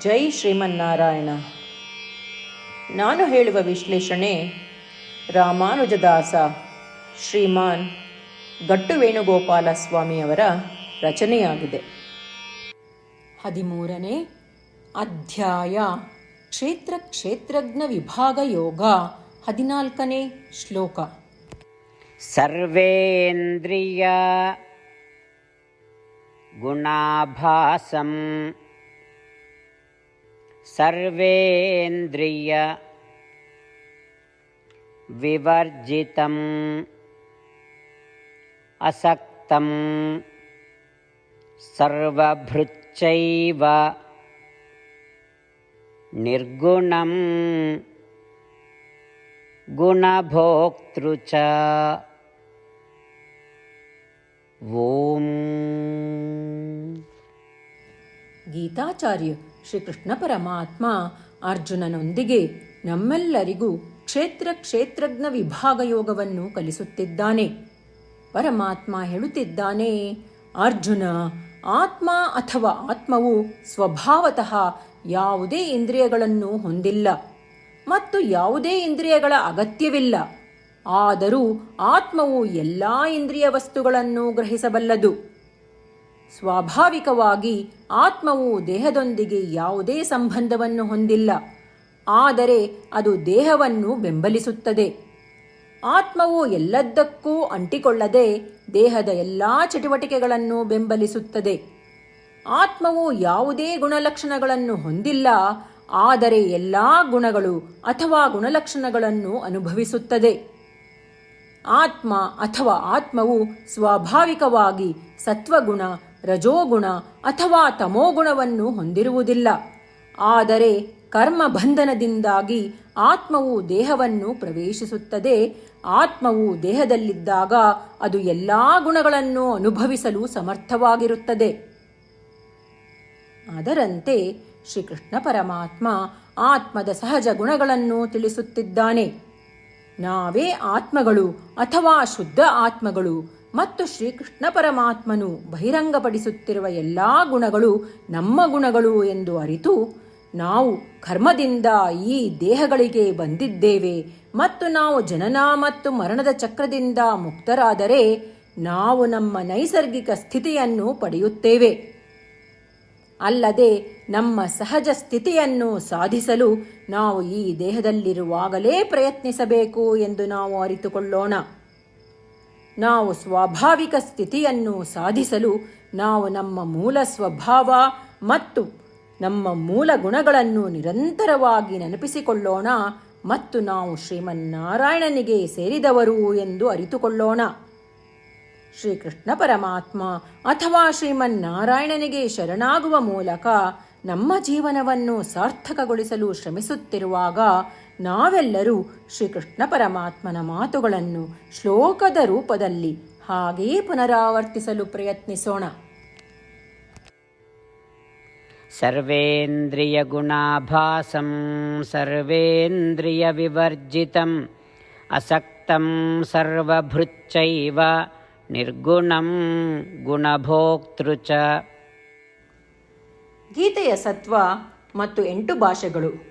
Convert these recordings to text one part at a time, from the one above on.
ಜೈ ಶ್ರೀಮನ್ನಾರಾಯಣ. ನಾನು ಹೇಳುವ ವಿಶ್ಲೇಷಣೆ ರಾಮಾನುಜದಾಸ ಶ್ರೀಮಾನ್ ಗಟ್ಟು ವೇಣುಗೋಪಾಲ ಸ್ವಾಮಿಯವರ ರಚನೆಯಾಗಿದೆ. ಹದಿಮೂರನೇ ಅಧ್ಯಾಯ ಕ್ಷೇತ್ರ ಕ್ಷೇತ್ರಜ್ಞ ವಿಭಾಗ ಯೋಗ ಹದಿನಾಲ್ಕನೇ ಶ್ಲೋಕ. ಸರ್ವೇಂದ್ರಿಯ ಗುಣಾಭಾಸಂ सर्वेन्द्रियविवर्जितम् असक्तं सर्वभृच्चैव निर्गुणं गुणभोक्तृ च। ॐ गीताचार्य ಶ್ರೀಕೃಷ್ಣ ಪರಮಾತ್ಮ ಅರ್ಜುನನೊಂದಿಗೆ ನಮ್ಮೆಲ್ಲರಿಗೂ ಕ್ಷೇತ್ರ ಕ್ಷೇತ್ರಜ್ಞ ವಿಭಾಗ ಯೋಗವನ್ನು ಕಲಿಸುತ್ತಿದ್ದಾನೆ. ಪರಮಾತ್ಮ ಹೇಳುತ್ತಿದ್ದಾನೆ, ಅರ್ಜುನ, ಆತ್ಮ ಅಥವಾ ಆತ್ಮವು ಸ್ವಭಾವತಃ ಯಾವುದೇ ಇಂದ್ರಿಯಗಳನ್ನು ಹೊಂದಿಲ್ಲ ಮತ್ತು ಯಾವುದೇ ಇಂದ್ರಿಯಗಳ ಅಗತ್ಯವಿಲ್ಲ. ಆದರೂ ಆತ್ಮವು ಎಲ್ಲ ಇಂದ್ರಿಯ ವಸ್ತುಗಳನ್ನು ಗ್ರಹಿಸಬಲ್ಲದು. ಸ್ವಾಭಾವಿಕವಾಗಿ ಆತ್ಮವು ದೇಹದೊಂದಿಗೆ ಯಾವುದೇ ಸಂಬಂಧವನ್ನು ಹೊಂದಿಲ್ಲ, ಆದರೆ ಅದು ದೇಹವನ್ನು ಬೆಂಬಲಿಸುತ್ತದೆ. ಆತ್ಮವು ಎಲ್ಲದಕ್ಕೂ ಅಂಟಿಕೊಳ್ಳದೆ ದೇಹದ ಎಲ್ಲ ಚಟುವಟಿಕೆಗಳನ್ನು ಬೆಂಬಲಿಸುತ್ತದೆ. ಆತ್ಮವು ಯಾವುದೇ ಗುಣಲಕ್ಷಣಗಳನ್ನು ಹೊಂದಿಲ್ಲ, ಆದರೆ ಎಲ್ಲ ಗುಣಗಳು ಅಥವಾ ಗುಣಲಕ್ಷಣಗಳನ್ನು ಅನುಭವಿಸುತ್ತದೆ. ಆತ್ಮ ಅಥವಾ ಆತ್ಮವು ಸ್ವಾಭಾವಿಕವಾಗಿ ಸತ್ವಗುಣ ರಜೋಗುಣ ಅಥವಾ ತಮೋಗುಣವನ್ನು ಹೊಂದಿರುವುದಿಲ್ಲ. ಆದರೆ ಕರ್ಮ ಬಂಧನದಿಂದಾಗಿ ಆತ್ಮವು ದೇಹವನ್ನು ಪ್ರವೇಶಿಸುತ್ತದೆ. ಆತ್ಮವು ದೇಹದಲ್ಲಿದ್ದಾಗ ಅದು ಎಲ್ಲಾ ಗುಣಗಳನ್ನು ಅನುಭವಿಸಲು ಸಮರ್ಥವಾಗಿರುತ್ತದೆ. ಅದರಂತೆ ಶ್ರೀಕೃಷ್ಣ ಪರಮಾತ್ಮ ಆತ್ಮದ ಸಹಜ ಗುಣಗಳನ್ನು ತಿಳಿಸುತ್ತಿದ್ದಾನೆ. ನಾವೇ ಆತ್ಮಗಳು ಅಥವಾ ಶುದ್ಧ ಆತ್ಮಗಳು ಮತ್ತು ಶ್ರೀಕೃಷ್ಣ ಪರಮಾತ್ಮನು ಬಹಿರಂಗಪಡಿಸುತ್ತಿರುವ ಎಲ್ಲ ಗುಣಗಳು ನಮ್ಮ ಗುಣಗಳು ಎಂದು ಅರಿತು ನಾವು ಕರ್ಮದಿಂದ ಈ ದೇಹಗಳಿಗೆ ಬಂದಿದ್ದೇವೆ ಮತ್ತು ನಾವು ಜನನ ಮತ್ತು ಮರಣದ ಚಕ್ರದಿಂದ ಮುಕ್ತರಾದರೆ ನಾವು ನಮ್ಮ ನೈಸರ್ಗಿಕ ಸ್ಥಿತಿಯನ್ನು ಪಡೆಯುತ್ತೇವೆ. ಅಲ್ಲದೆ ನಮ್ಮ ಸಹಜ ಸ್ಥಿತಿಯನ್ನು ಸಾಧಿಸಲು ನಾವು ಈ ದೇಹದಲ್ಲಿರುವಾಗಲೇ ಪ್ರಯತ್ನಿಸಬೇಕು ಎಂದು ನಾವು ಅರಿತುಕೊಳ್ಳೋಣ. ನಾವು ಸ್ವಾಭಾವಿಕ ಸ್ಥಿತಿಯನ್ನು ಸಾಧಿಸಲು ನಾವು ನಮ್ಮ ಮೂಲ ಸ್ವಭಾವ ಮತ್ತು ನಮ್ಮ ಮೂಲ ಗುಣಗಳನ್ನು ನಿರಂತರವಾಗಿ ನೆನಪಿಸಿಕೊಳ್ಳೋಣ ಮತ್ತು ನಾವು ಶ್ರೀಮನ್ನಾರಾಯಣನಿಗೆ ಸೇರಿದವರು ಎಂದು ಅರಿತುಕೊಳ್ಳೋಣ. ಶ್ರೀಕೃಷ್ಣ ಪರಮಾತ್ಮ ಅಥವಾ ಶ್ರೀಮನ್ನಾರಾಯಣನಿಗೆ ಶರಣಾಗುವ ಮೂಲಕ ನಮ್ಮ ಜೀವನವನ್ನು ಸಾರ್ಥಕಗೊಳಿಸಲು ಶ್ರಮಿಸುತ್ತಿರುವಾಗ ನಾವೆಲ್ಲರೂ ಶ್ರೀಕೃಷ್ಣ ಪರಮಾತ್ಮನ ಮಾತುಗಳನ್ನು ಶ್ಲೋಕದ ರೂಪದಲ್ಲಿ ಹಾಗೆಯೇ ಪುನರಾವರ್ತಿಸಲು ಪ್ರಯತ್ನಿಸೋಣ सर्वेन्द्रियगुणाभासं सर्वेन्द्रियविवर्जितम् असक्तं सर्वभृच्चैव निर्गुणं गुणभोक्तೃ च ಗೀತೆಯ ಸತ್ವ ಮತ್ತು ಎಂಟು ಭಾಷೆಗಳು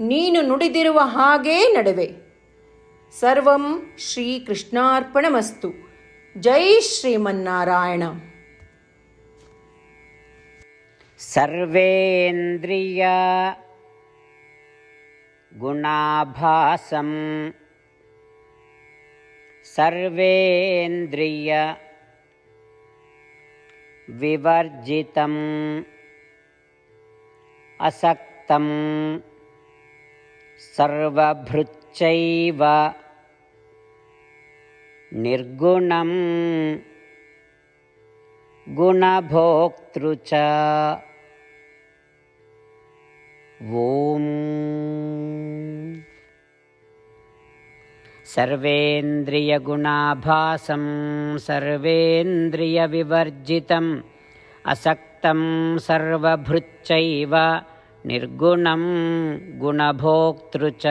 ನೀನು ನುಡಿದಿರುವ ಹಾಗೇ ನಡೆವೆ. ಸರ್ವಂ ಶ್ರೀಕೃಷ್ಣಾರ್ಪಣಮಸ್ತು. ಜೈ ಶ್ರೀಮನ್ನಾರಾಯಣ. ಸರ್ವೇಂದ್ರಿಯ ಗುಣಾಭಾಸಂ. ಸರ್ವೇಂದ್ರಿಯ ವಿವರ್ಜಿತಂ. ಅಸಕ್ತಂ. सर्वभृच्चैव निर्गुणं गुणभोक्तृ च ॐ सर्वेन्द्रियगुणाभासं सर्वेन्द्रियविवर्जितम् असक्तं सर्वभृच्चैव निर्गुणं गुणभोक्तृ च